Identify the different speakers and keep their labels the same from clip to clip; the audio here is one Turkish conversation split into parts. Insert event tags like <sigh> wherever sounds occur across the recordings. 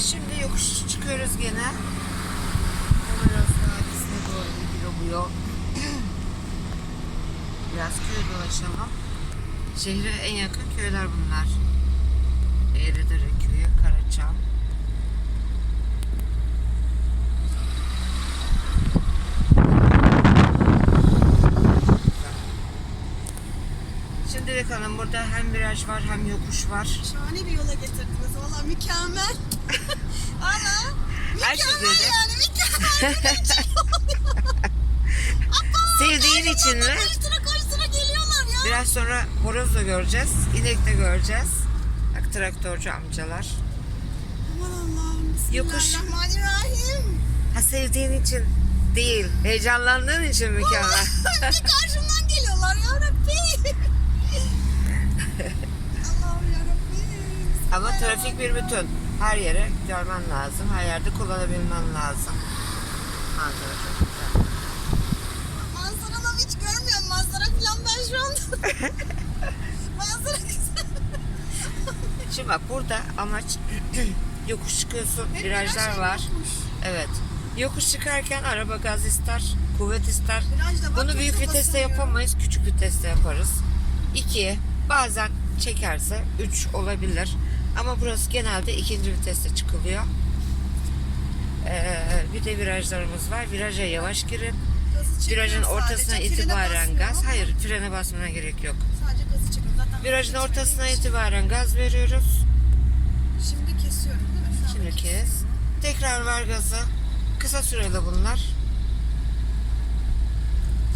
Speaker 1: Şimdi yokuş çıkıyoruz gene. Pomeros Vadisi'ne doğru gidiyor bu yol. <clears throat> Biraz köy dolaşalım. Şehre en yakın köyler bunlar. Eğridere köyü, Karaçam. Şimdilik hanım burada hem viraj var hem yokuş var.
Speaker 2: Şahane bir yola getirdiniz. Valla mükemmel. <laughs> Valla
Speaker 1: Her
Speaker 2: mükemmel
Speaker 1: böyle.
Speaker 2: yani mükemmel. <laughs> <laughs>
Speaker 1: Sevdiğin için mi?
Speaker 2: Koştura koştura geliyorlar ya.
Speaker 1: Biraz sonra horoz da göreceğiz, inek de göreceğiz. Bak traktörcü amcalar.
Speaker 2: Aman Allah'ım. Bismillahirrahmanirrahim.
Speaker 1: Ha sevdiğin için değil, heyecanlandığın için mükemmel.
Speaker 2: bir karşımdan geliyorlar ya Rabbi. Allah'ım ya Rabbi.
Speaker 1: Ama trafik bir bütün. Her yere görmen lazım, her yerde kullanabilmen lazım. Manzara çok güzel.
Speaker 2: Manzaraları hiç görmüyorum. Manzara falan ben şu an. <laughs> Manzara güzel.
Speaker 1: Şimdi bak burada amaç <clears throat> yokuş çıkıyorsun,
Speaker 2: Ve
Speaker 1: virajlar
Speaker 2: viraj
Speaker 1: var.
Speaker 2: yokmuş.
Speaker 1: Evet. Yokuş çıkarken araba gaz ister, kuvvet ister.
Speaker 2: Virajda bak,
Speaker 1: Bunu büyük viteste yapamayız, küçük viteste yaparız. 2, bazen çekerse 3 olabilir. Ama burası genelde ikinci viteste çıkılıyor. Ee, bir de virajlarımız var. Viraja yavaş
Speaker 2: çekiyorum
Speaker 1: Virajın
Speaker 2: sadece,
Speaker 1: ortasına
Speaker 2: frene
Speaker 1: itibaren gaz. Hayır, frene basmana gerek yok.
Speaker 2: Sadece gazı çekiyorum. Zaten
Speaker 1: Virajın ortasına
Speaker 2: için.
Speaker 1: itibaren gaz veriyoruz.
Speaker 2: Şimdi kesiyorum değil mi? Şu
Speaker 1: Şimdi kes.
Speaker 2: kesiyorum.
Speaker 1: Tekrar ver gazı. Kısa süreli bunlar.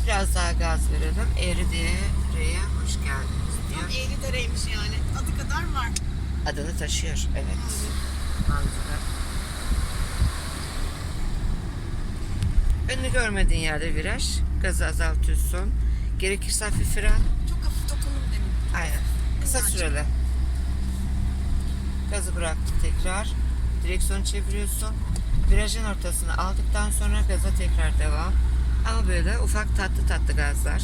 Speaker 1: Biraz daha gaz verelim. Eğridere'ye hoş geldiniz diyor.
Speaker 2: eğri dereymiş yani. Adı kadar var.
Speaker 1: Adını taşıyor. Evet. Manzara. Önünü görmediğin yerde viraj. Gazı azaltıyorsun. Gerekirse hafif fren.
Speaker 2: Çok hafif dokunur demin.
Speaker 1: Aynen. Kısa süreli. Gazı bıraktın tekrar. Direksiyonu çeviriyorsun. Virajın ortasını aldıktan sonra gaza tekrar devam. Ama böyle ufak tatlı tatlı gazlar.